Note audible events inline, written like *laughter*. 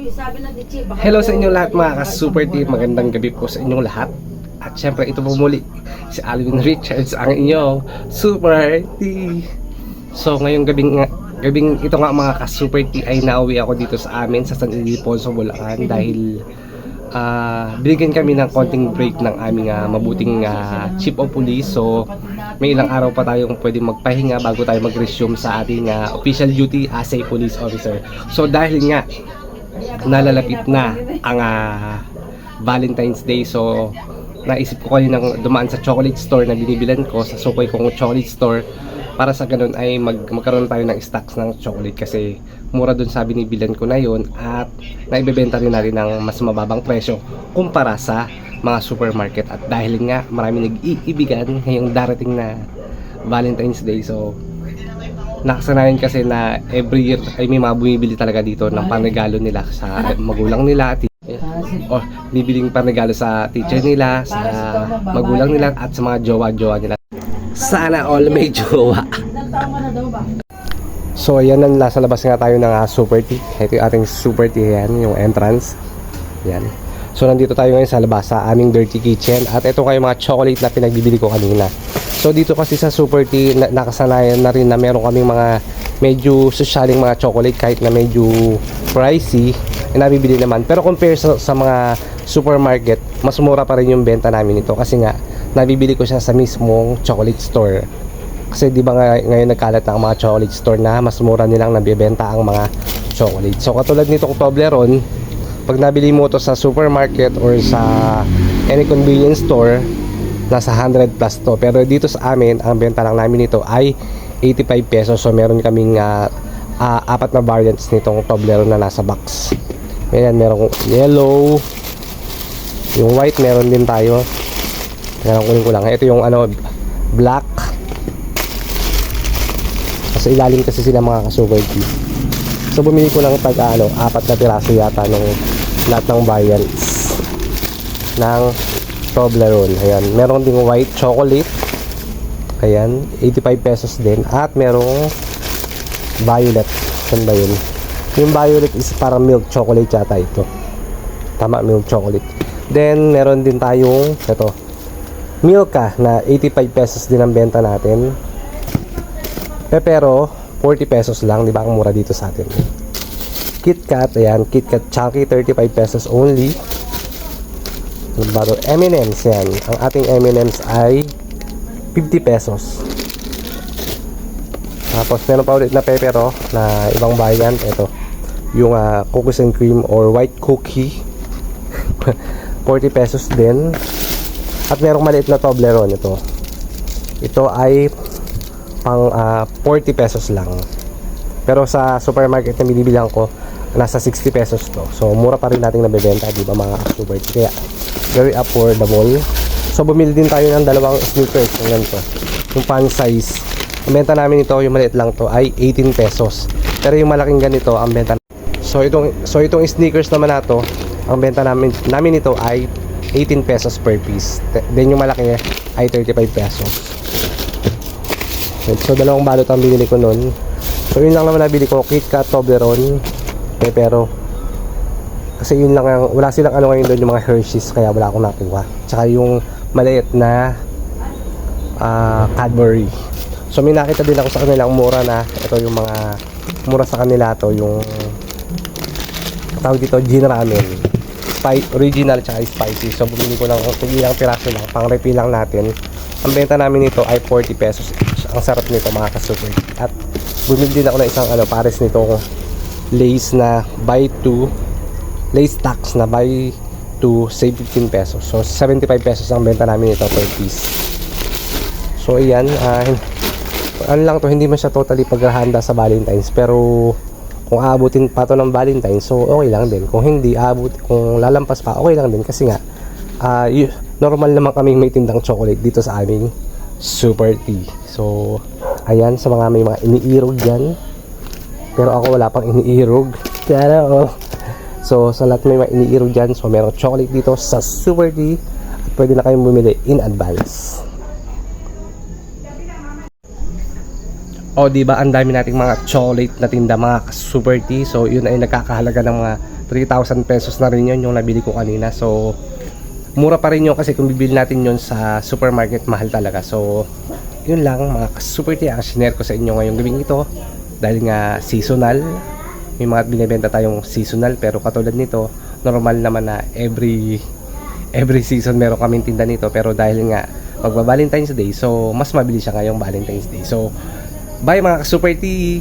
Hello sa inyong lahat mga ka-super team. Magandang gabi po sa inyong lahat. At syempre ito po muli si Alvin Richards ang inyong super T. So ngayong gabing nga, gabing ito nga mga ka-super T ay nauwi ako dito sa amin sa San Ildefonso, Bulacan dahil ah binigyan kami ng konting break ng aming ah, mabuting ah, chief of police. So may ilang araw pa tayong pwedeng magpahinga bago tayo mag-resume sa ating ah, official duty as a police officer. So dahil nga nalalapit na ang ah, Valentine's Day. So naisip ko kanina dumaan sa chocolate store na binibilan ko sa sukoy kong chocolate store para sa ganun ay mag, magkaroon tayo ng stocks ng chocolate kasi mura dun sa binibilan ko na yon at naibebenta rin natin ng mas mababang presyo kumpara sa mga supermarket. At dahil nga marami nag-iibigan ngayong darating na Valentine's Day so nakasanayan kasi na every year ay may mga bumibili talaga dito ng panregalo nila sa magulang nila at or bibiling panregalo sa teacher nila, sa magulang nila at sa mga jowa-jowa nila. Sana all may jowa. So ayan na nasa labas nga tayo ng ah, Super T. Ito yung ating Super T yan, yung entrance. Yan. So nandito tayo ngayon sa labas sa aming dirty kitchen at ito kayo mga chocolate na pinagbibili ko kanina. So dito kasi sa Super T na, nakasanayan na rin na meron kaming mga medyo sosyaling mga chocolate kahit na medyo pricey eh, nabibili naman. Pero compare sa, sa mga supermarket, mas mura pa rin yung benta namin ito kasi nga nabibili ko siya sa mismong chocolate store. Kasi di ba nga, ngayon nagkalat ang mga chocolate store na mas mura nilang nabibenta ang mga chocolate. So katulad nitong Toblerone, pag nabili mo to sa supermarket or sa any convenience store, nasa 100 plus to. Pero dito sa amin, ang benta lang namin nito ay 85 pesos. So meron kaming ah, ah, apat na variants nitong Toblerone na nasa box. Ayan, merong yellow, yung white meron din tayo. Meron kunin ko lang. Ito yung ano, black. Kasi ilalim kasi sila mga ka-super tea. So bumili ko ng tag ano, apat na piraso yata nung lahat ng variants ng Toblerone. Ayan, meron ding white chocolate. Ayan, 85 pesos din at merong violet. Saan ba yun? Yung violet is parang milk chocolate yata ito. Tama, milk chocolate. Then meron din tayong ito. Milka na 85 pesos din ang benta natin. Eh, pero 40 pesos lang, di ba? Ang mura dito sa atin. KitKat, ayan, KitKat Chunky 35 pesos only. Ano ba to? M&M's yan. Ang ating M&M's ay 50 pesos. Tapos meron pa ulit na pepero na ibang variant. Ito, yung ah, cookies and cream or white cookie. *laughs* 40 pesos din. At merong maliit na Toblerone ito. Ito ay pang ah, 40 pesos lang. Pero sa supermarket na binibilang ko, nasa 60 pesos to. So, mura pa rin nating nabebenta, di ba mga super Kaya, very affordable. So, bumili din tayo ng dalawang sneakers. Yung ganito. Yung pan size. Ang benta namin ito, yung maliit lang to, ay 18 pesos. Pero yung malaking ganito, ang benta So, itong, so itong sneakers naman na to, ang benta namin, namin ito ay 18 pesos per piece. Then yung malaki niya ay 35 pesos. So dalawang balot ang binili ko nun. So yun lang naman nabili ko, KitKat, Toblerone, Pepero. Kasi yun lang ang, wala silang ano ngayon doon yung mga Hershey's kaya wala akong nakuha. Tsaka yung maliit na ah, Cadbury. So may nakita din ako sa kanilang mura na ito yung mga mura sa kanila to yung tawag dito gin ramen. Spi original tsaka spicy. So bumili ko ng kung ilang piraso lang pang refill lang natin. Ang benta namin nito ay 40 pesos ang sarap nito mga kasuper at bumili din ako ng isang ano pares nito lace na buy 2 lace tax na buy 2 save 15 pesos. So 75 pesos ang benta namin nito per piece. So ayan ah, ano lang to hindi man siya totally paghahanda sa Valentine's pero kung aabutin pa to ng Valentine's so okay lang din. Kung hindi aabot kung lalampas pa okay lang din. Kasi nga y- normal naman kaming may tindang chocolate dito sa aming super tea. So ayan sa mga may mga iniirog dyan. Pero ako wala pang iniirog. Kaya oh. So sa lahat may mga iniirog dyan so merong chocolate dito sa super tea at pwede na kayong bumili in advance O, di ba ang dami nating mga chocolate na tinda, mga super tea. So, yun ay nagkakahalaga ng mga 3,000 pesos na rin yun yung nabili ko kanina. So, mura pa rin yun kasi kung bibili natin yun sa supermarket, mahal talaga. So, yun lang mga super tea ang sinare ko sa inyo ngayong gabing ito. Dahil nga seasonal, may mga binibenta tayong seasonal pero katulad nito, normal naman na every every season meron kaming tinda nito. Pero dahil nga magba Valentine's Day so mas mabilis siya ngayong Valentine's Day. So bye mga super tea